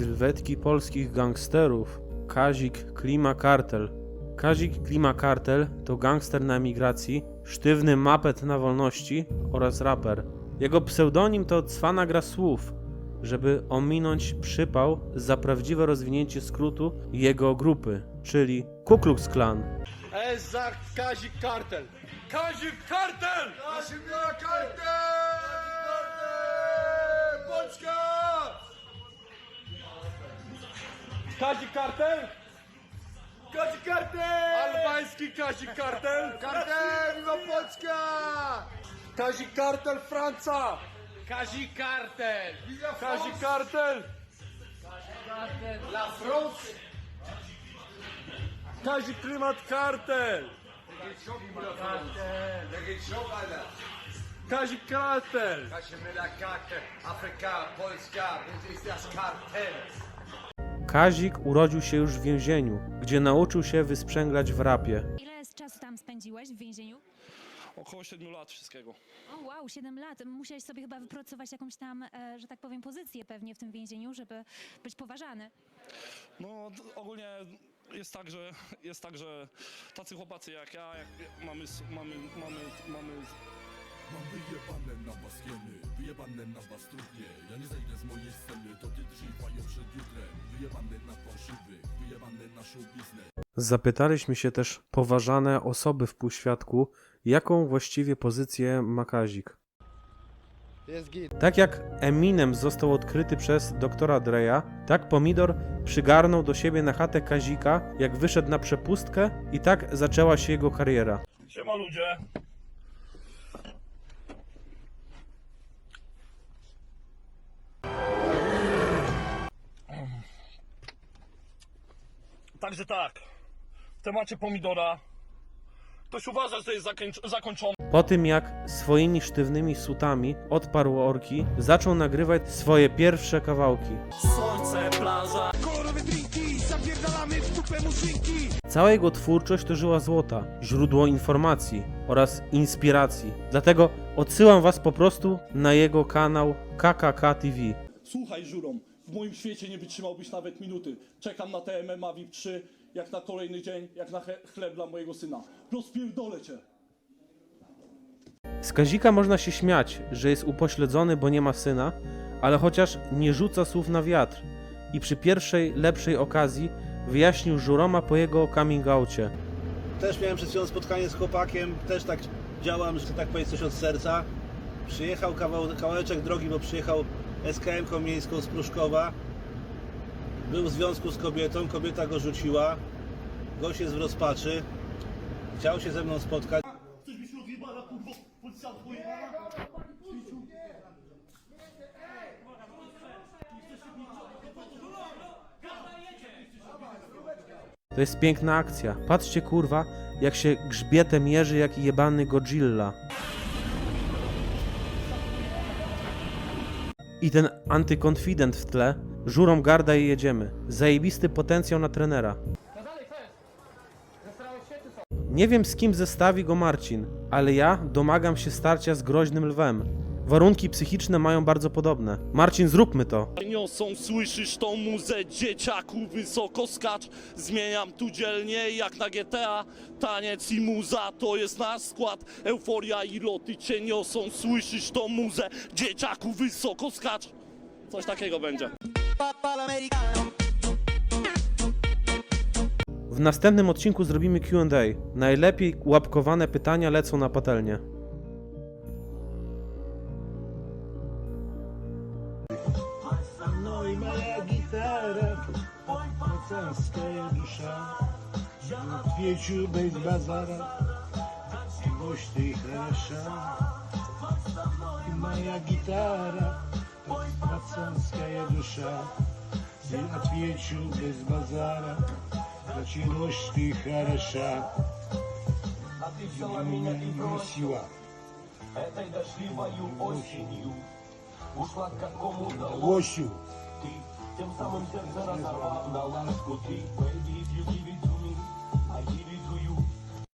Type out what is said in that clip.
sylwetki polskich gangsterów, Kazik Klima Kartel. Kazik Klima Kartel to gangster na emigracji, sztywny mapet na wolności oraz raper. Jego pseudonim to cwana gra słów, żeby ominąć przypał za prawdziwe rozwinięcie skrótu jego grupy, czyli Ku Klux Klan. S za Kazik Kartel. Kazik Kartel! Kasimira Kartel! Kazik Kartel! Kazik Kartel! Albański Kazik Kartel! Kartel! Viva Polska! Kazik Kartel Franca! Kazik Kartel! Kazik! Kartel! La France! Kazik Klimat Kartel! Geht schon weiter. Kazik Kartel! Kasimira Kartel, Afryka, Polska, das Kartell. Kazik urodził się już w więzieniu, gdzie nauczył się wysprzęglać w rapie. Ile z czasu tam spędziłeś w więzieniu? Około 7 lat wszystkiego. O wow, 7 lat. Musiałeś sobie chyba wypracować jakąś tam, e, że tak powiem, pozycję pewnie w tym więzieniu, żeby być poważany. No d- ogólnie jest tak, że jest tak, że tacy chłopacy jak ja, jak mamy, s- mamy, mamy, mamy Mam wyjebane na was jeny, wyjebane na was trudnie Ja nie zejdę z mojej sceny, to ty przed jutrem Wyjebane na fałszywych, wyjebane na show biznes Zapytaliśmy się też poważane osoby w półświadku, jaką właściwie pozycję ma Kazik. Jest git. Tak jak Eminem został odkryty przez doktora Dreya, tak Pomidor przygarnął do siebie na chatę Kazika, jak wyszedł na przepustkę i tak zaczęła się jego kariera. Siema ludzie! Także tak, w temacie pomidora ktoś uważa, że jest zakończ- zakończony. Po tym jak swoimi sztywnymi sutami odparł orki, zaczął nagrywać swoje pierwsze kawałki. Słońce, plaża, Cała jego twórczość to żyła złota, źródło informacji oraz inspiracji. Dlatego odsyłam was po prostu na jego kanał KKK TV. Słuchaj, Żurom, w moim świecie nie wytrzymałbyś nawet minuty. Czekam na te MMA VIP 3, jak na kolejny dzień, jak na chleb dla mojego syna. Rozpierdolę cię! Z Kazika można się śmiać, że jest upośledzony, bo nie ma syna, ale chociaż nie rzuca słów na wiatr i przy pierwszej lepszej okazji wyjaśnił Żuroma po jego coming oucie. Też miałem przed chwilą spotkanie z chłopakiem, też tak działam, że tak powiedzieć coś od serca. Przyjechał kawał, kawałeczek drogi, bo przyjechał SKM-ką miejską z Pruszkowa. Był w związku z kobietą, kobieta go rzuciła. Gość jest w rozpaczy. Chciał się ze mną spotkać. Chcesz mi się odjebana, kurwo, policjant pojebana? To jest piękna akcja. Patrzcie kurwa, jak się grzbietem mierzy jak jebany Godzilla. I ten antykonfident w tle. Żurą garda i jedziemy. Zajebisty potencjał na trenera. Nie wiem z kim zestawi go Marcin, ale ja domagam się starcia z groźnym lwem. Warunki psychiczne mają bardzo podobne. Marcin, zróbmy to. Niosą, słyszysz tą muzę, dzieciaku, wysoko skacz Zmieniam tu dzielnie jak na GTA Taniec i muza to jest nasz skład Euforia i loty cię niosą, słyszysz tą muzę, dzieciaku, wysoko skacz Coś takiego będzie. W następnym odcinku zrobimy QA. Najlepiej łapkowane pytania lecą na patelnię. моя гитара, пацанская душа. Отвечу без базара, ночь ты хороша. Ты моя гитара, пацанская душа. Я отвечу без базара, значит ночь ты хороша. А ты взяла меня и бросила, этой дошли мою осенью. Ушла к какому-то лощу. Тем самым сердце разорвал на ласку ты Baby, if you give